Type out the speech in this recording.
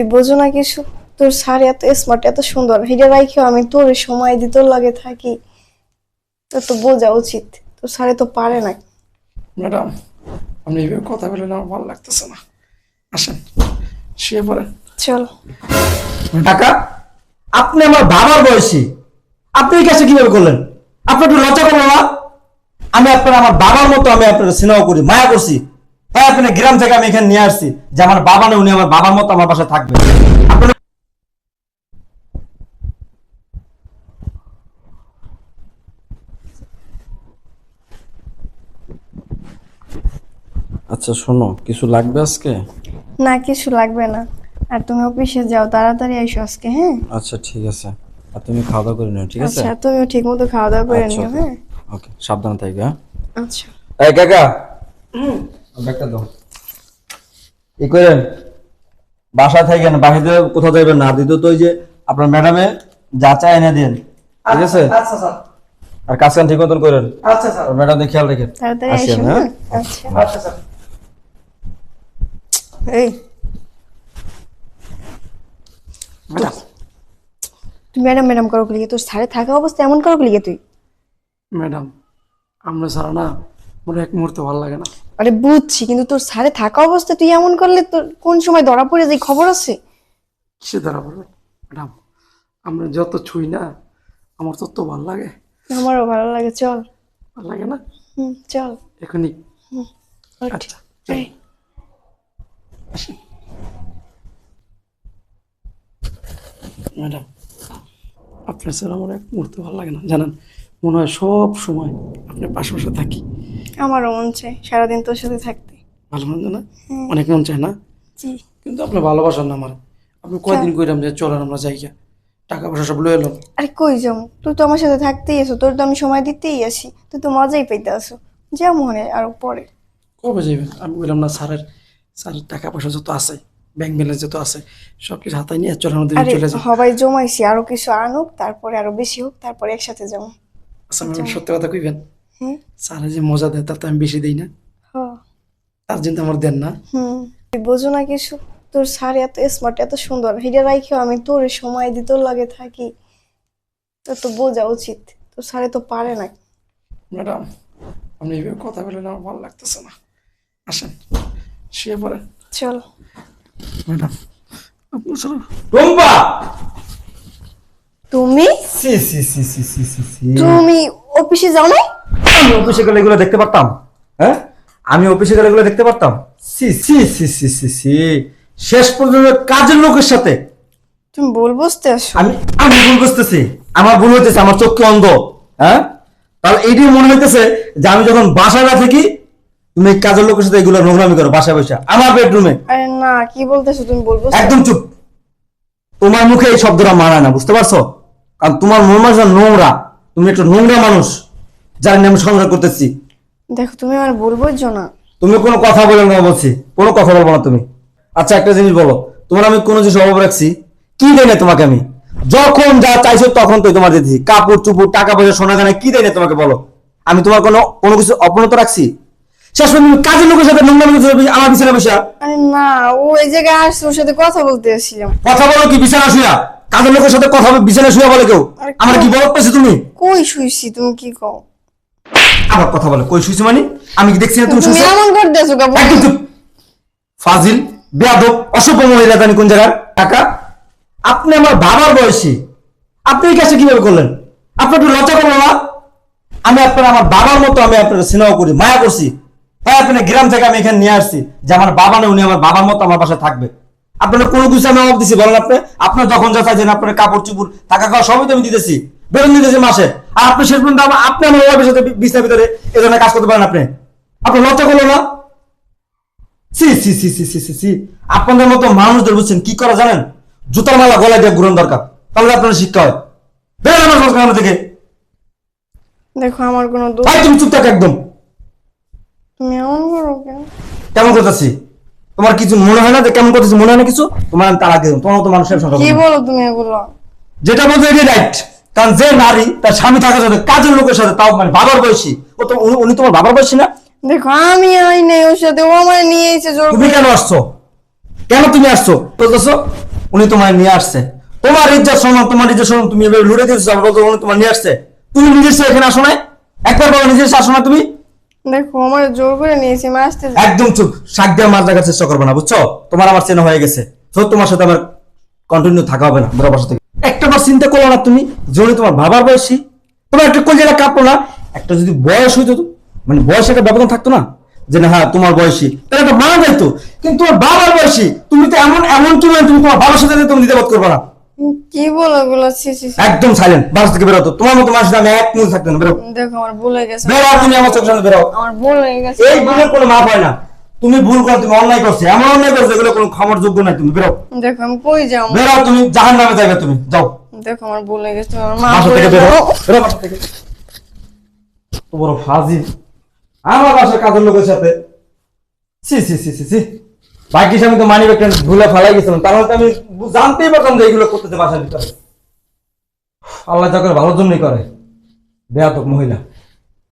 তুই বোঝো না কিছু? তোর শাড়ি এত স্মার্ট এত সুন্দর। হিডে রাইখেও আমি তোর সময় দি তোর লাগে থাকি। তোর তো বোঝা উচিত। তোর শাড়ি তো পারে না ম্যাডাম আপনি এইভাবে কথা বলেন আমার ভালো লাগতেছে না। আসেন শুয়ে পড়েন। চল। টাকা আপনি আমার বাবার বয়সী। আপনি এই কাছে কীভাবে করলেন? আপনি একটু লজ্জা করলেন না। আমি আপনার আমার বাবার মতো আমি আপনার স্নেহ করি মায়া করছি। হ্যাঁ আপনি গ্রাম থেকে আমি এখানে নিয়ে আসছি। যে আমার বাবা নেই উনি আমার বাবার মতো আমার বাসায় থাকবে। আচ্ছা শোনো কিছু লাগবে আজকে? না কিছু লাগবে না। আর তুমি অফিসে যাও তাড়াতাড়ি এসো আজকে হ্যাঁ? আচ্ছা ঠিক আছে। আর তুমি খাওয়া দাওয়া করে নিও ঠিক আছে? আচ্ছা তুমিও ঠিক মতো খাওয়া দাওয়া করে আচ্ছা, নিও. হ্যাঁ? ওকে সাবধানে থাকবে হ্যাঁ? আচ্ছা। এই কাকা ব্যাগটা দাও। ই করেন বাসা থাকেন বাহিরে কোথাও যাবেন না। দ্বিতীয়ত ওই যে আপনার ম্যাডামে যা চায় এনে দিন। ঠিক আছে? আচ্ছা স্যার। আর কাজ ঠিক মতন করেন। আচ্ছা স্যার। ম্যাডামদের খেয়াল রাখেন। তাড়াতাড়ি আসি এসো আমি, হ্যাঁ? হ্যাঁ? আচ্ছা। আচ্ছা স্যার। এই। ম্যাডাম। তুই ম্যাডাম ম্যাডাম করো লিগে তোর সাড়ে থাকা অবস্থা এমন করো লিগে তুই? ম্যাডাম আমরা ছাড়া না মোর এক মুহূর্তে ভালো লাগে না। আরে বুঝছি কিন্তু তোর সাড়ে থাকা অবস্থা তুই এমন করলে তোর কোন সময় ধরা পড়ে যায় খবর আছে? কিসে ধরা পড়বে? ম্যাডাম আমরা যত ছুই না আমার তত ভালো লাগে। আমারও ভালো লাগে চল। ভালো লাগে না? হুম চল। এখনই। আচ্ছা ম্যাডাম আপনার স্যার আমার এক মুহূর্তে ভালো লাগে না জানেন? মনে হয় সব সময় আপনার পাশে পাশে থাকি। আমারও মন চাই সারাদিন তোর সাথে থাকতে। ভালো মনে হয়। না অনেক মন চায় না? জি। কিন্তু আপনি ভালোবাসেন না আমার। আপনি কয়দিন কইরাম যে চলেন আমরা যাইগা। টাকা পয়সা সব লয়ে এলাম আরে কই যাম তুই তো আমার সাথে থাকতেই আসো তোর তো আমি সময় দিতেই আসি। তুই তো মজাই পাইতে আসো। যা মনে আরও পরে। কবে যাবেন আমি বললাম না স্যারের স্যারের টাকা পয়সা যত আছে ব্যাংক ব্যালেন্স যত আছে সব কিছু হাতায় নিয়ে চলেন আমাদের চলে যাই সবাই জমাইছি আরও কিছু আনুক তারপরে আরও বেশি হোক তারপরে একসাথে যাব। আচ্ছা সত্যি কথা কইবেন? স্যারে যে মজা দেয় তার তো আমি বেশি দিই না। তার জন্য আমার দেন না। বোঝো না কিছু তোর শাড়ি এত স্মার্ট এত সুন্দর। হিডে আমি তোর সময় দি তোর লাগে থাকি। তোর তো বোঝা উচিত। তোর শাড়ি তো পারে না ম্যাডাম আপনি এইভাবে কথা বলেন আমার ভালো লাগতেছে না। আসেন শুয়ে পড়েন। চল। ম্যাডাম চলো তুমি? সি সি সি সি সি সি। তুমি অফিসে যাও নাই? আমি অফিসে গেলে এগুলো দেখতে পারতাম। হ্যাঁ? আমি অফিসে গেলে এগুলো দেখতে পারতাম। সি সি সি সি সি সি। শেষ পর্যন্ত কাজের লোকের সাথে। তুমি বল বুঝতে আমি আমি ভুল বুঝতেছি। আমার ভুল হইতেছে আমার চোখকে অন্ধ। হ্যাঁ? তাহলে এইটাই মনে হইতেছে যে আমি যখন বাসায় না থাকি তুমি কাজের লোকের সাথে এগুলো নোংরামি করো বাসায় বসে। আমার বেডরুমে আরে না কি বলতেছো তুমি বল বুঝতে একদম চুপ। তোমার মুখে এই শব্দটা মানায় না বুঝতে পারছ? কারণ তোমার মন মানুষ নোংরা। তুমি একটা নোংরা মানুষ। যার নিয়ে আমি সংসার করতেছি। দেখো তুমি আমার বল বুঝছ না। তুমি কোনো কথা বলে না বলছি। কোনো কথা বলব না তুমি। আচ্ছা একটা জিনিস বলো। তোমার আমি কোনো জিনিস অভাব রাখছি? কি দেয় না তোমাকে আমি? যখন যা চাইছো তখন তো তোমার দিচ্ছি কাপড় চুপুর টাকা পয়সা সোনা গানে কি দেয় না তোমাকে বলো? আমি তোমার কোনো কোনো কিছু অপনত রাখছি? শেষ পর্যন্ত কাজের লোকের সাথে নোংরা আমার বিছানা বসা। আরে না ও এই জায়গায় আসছে ওর সাথে কথা বলতে আসছিলাম। কথা বলো কি বিছানা শুয়া। কাজের লোকের সাথে কথা বলে বিছানা শুয়া বলে কেউ। আমার কি বলো পেয়েছ তুমি? কই শুইছি তুমি কি কও? আবার কথা বলে। কই শুয়েছি মানে? আমি কি দেখছি না তুমি শুয়েছো এমন করতেছো কাপড় একদম চুপ। ফাজিল বেয়াদব অসভ্য মহিলা জানি কোন জায়গার। টাকা। আপনি আমার বাবার বয়সী। আপনি এই কাজটা কীভাবে করলেন? আপনি একটু লজ্জা করলেন না আমি আপনার আমার বাবার মতো আমি আপনার স্নেহ করি মায়া করছি। হ্যাঁ আপনি গ্রাম থেকে আমি এখানে নিয়ে আসছি যে আমার বাবা নেই উনি আমার বাবার মতো আমার বাসায় থাকবে। আপনার কোনো কিছু আমি অভাব দিছি বলেন আপনি। আপনার যখন যা চাইছেন আপনার কাপড় চুপুর টাকা খাওয়া সবই তো আমি দিতেছি। বেতন দিতেছি মাসে। আর আপনি শেষ পর্যন্ত আপনি আমার ওয়াইফের সাথে বিছনার ভিতরে এ ধরনের কাজ করতে পারেন আপনি। আপনার লজ্জা করল না? সি সি সি সি সি সি সি আপনাদের মতো মানুষদের বুঝছেন কি করা জানেন? জুতার মালা গলায় দিয়ে ঘুরান দরকার। তাহলে আপনার শিক্ষা হয়। বেরোন আমার সংস্কার থেকে। দেখো আমার কোনো দোষ ভাই তুমি চুপ থাকো একদম। তুমি এমন করো কেন? কেমন করতেছি? তোমার কিছু মনে হয় না? যে কেমন করতেছি? মনে হয় না কিছু? তোমার আমি দিলাম তোমার মতো মানুষের সংখ্যা কি বলো তুমি এগুলো? যেটা বলছো এটাই রাইট কারণ যে নারী তার স্বামী থাকার সাথে কাজের লোকের সাথে তাও মানে বাবার বয়সী। ও তো উনি- তোমার বাবার বয়সী না? দেখো আমি আই নাই ওর সাথে ও আমার নিয়ে এসে জোর তুমি কেন আসছো? কেন তুমি আসছো? বলতেছো উনি তোমার নিয়ে আসছে। তোমার ইজ্জত সম্মান তোমার ইজ্জত সম্মান তুমি এভাবে লুড়ে দিয়েছ বলতে উনি তোমার নিয়ে আসছে। তুমি নিজের সে এখানে আসো না একবার বলো নিজের সে আসো না তুমি? দেখো আমার জোর করে নিয়েছি আমি আসতে একদম চুপ। শাক দিয়ে মাছ রাখার চেষ্টা করবে না বুঝছ? তোমার আমার চেনা হয়ে গেছে। তো তোমার সাথে আমার কন্টিনিউ থাকা হবে না বড় বাসা থেকে একটা বার চিন্তা করল না তুমি যদি তোমার বাবার বয়সী তোমার একটা কলজেরা কাঁপলো না একটা যদি বয়স হইতো মানে বয়স একটা ব্যবধান থাকতো না যে না হ্যাঁ তোমার বয়সী তাহলে একটা মানা যাইতো। কিন্তু তোমার বাবার বয়সী তুমি তো এমন এমন কি মানে তুমি তোমার বাবার সাথে তুমি দিতে করবে না। কি বলো এগুলো। একদম সাইলেন্ট বাসা থেকে বেরোতো তোমার মতো মানুষ আমি এক মুখ থাকতো না বেরো দেখো আমার ভুল হয়ে গেছে। বেরো তুমি আমার চোখের সামনে বেরো আমার ভুল হয়ে গেছে। এই ভুলের কোনো মাপ হয় না। তুমি ভুল করো তুমি অন্যায় করছ এমন অন্যায় করছ এগুলো কোনো ক্ষমার যোগ্য নাই তুমি বেরো। দেখো আমি কই যাও বেরো তুমি জাহান নামে যাবে তুমি যাও। দেখো আমার ভুল হয়ে গেছে আমার মা বাসা থেকে বেরো বেরো বাসা থেকে। তো ফাজিল আমার বাসার কাজের লোকের সাথে। সি সি সি সি সি বাকি আমি তো মানি ব্যাগটা ভুলে ফেলাই গেছিলাম তাহলে তো আমি জানতেই পারতাম যে এগুলো করতেছে বাসার ভিতরে। আল্লাহ যা করে ভালোর জন্যই করে। বেয়াতক মহিলা।